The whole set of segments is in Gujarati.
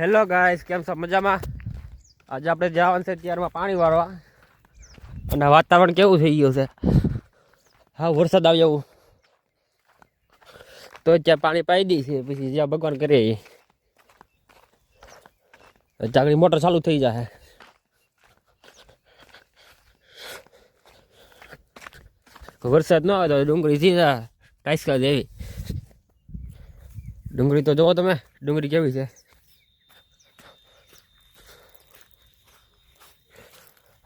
હેલો ગાઈસ કેમ છો? મજામાં? આજે આપણે જવાનું છે ત્યારમાં પાણી વાળવા. અને વાતાવરણ કેવું થઈ ગયું છે? હા, વરસાદ આવી એવું. તો ત્યાં પાણી પાઈ દઈ છે. પછી જ્યાં ભગવાન કરે એ. ચાકડી મોટર ચાલુ થઈ જાય વરસાદ ન આવે તો ડુંગળી સીધા ટાઈસકા જેવી ડુંગળી તો જુઓ તમે. ડુંગળી કેવી છે?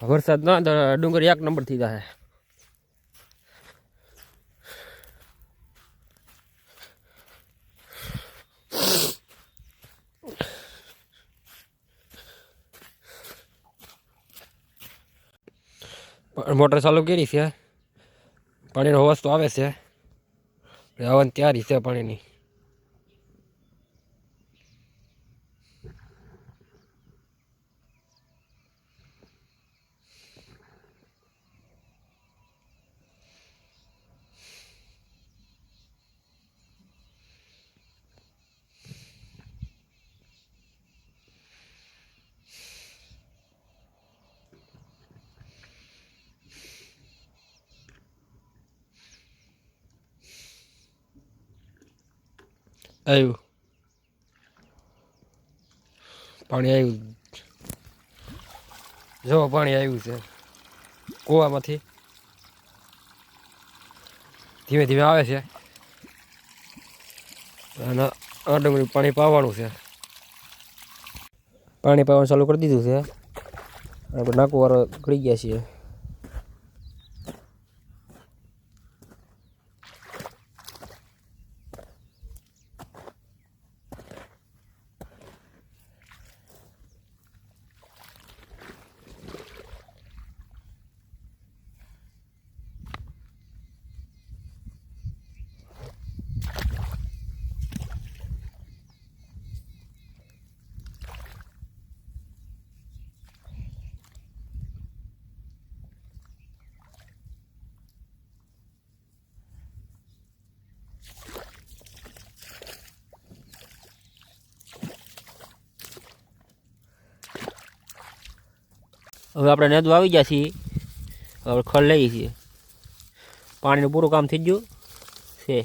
વરસાદ ના ડુંગર એક નંબર થઈ જાય મોટર ચાલુ કરી છે. પાણીનો હોવાસ તો આવે છે. આવવાની તૈયારી છે પાણીની. આવ્યું. પાણી આવ્યું. જો પાણી આવ્યું છે. કૂવામાંથી. ધીમે ધીમે આવે છે. અને આ ડુંગળી પાણી પાવાનું છે. પાણી પાવાનું ચાલુ કરી દીધું છે. આપણે નાકુવાળો ગળી ગયા છીએ. હવે આપણે નેદવા આવી ગયા છીએ. હવે ખડ લઈએ છીએ. પાણીનું પૂરું કામ થઈ ગયું છે.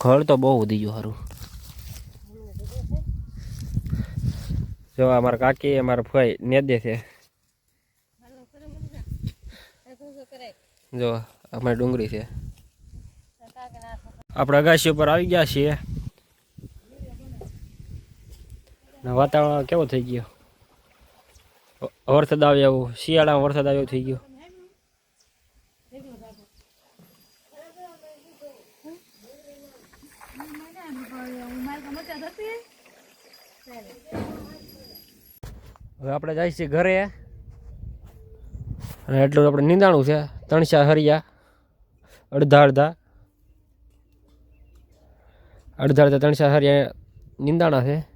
ખડ તો બહુ વધી ગયું સારું જો અમારા કાકી અમારા ફોઈ નેદે છે. જો અમારી ડુંગળી છે. આપણે અગાસી ઉપર આવી ગયા છીએ. ને વાતાવરણ કેવો થઈ ગયો? વરસાદ આવે એવું શિયાળામાં વરસાદ આવ્યો થઈ ગયો. હવે આપણે જાય છીએ ઘરે. અને એટલું આપણે નિંદાણું છે. ત્રણસા હરિયા, અડધા અડધા. અડધા અડધા ત્રણસા હરિયા નિંદાણા છે.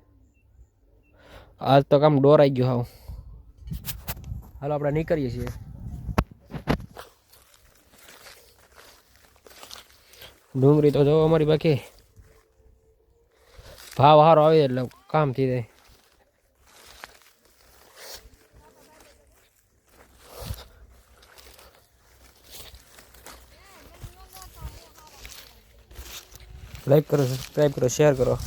આજ તો કામ ડોરાઈ ગયો હાવ. હાલો, આપણે નીકળીએ છીએ. ડુંગળી તો જો અમારી બાકી. ભાવ સારો આવે એટલે કામ થઈ જાય. લાઈક કરો સબસ્ક્રાઈબ કરો શેર કરો.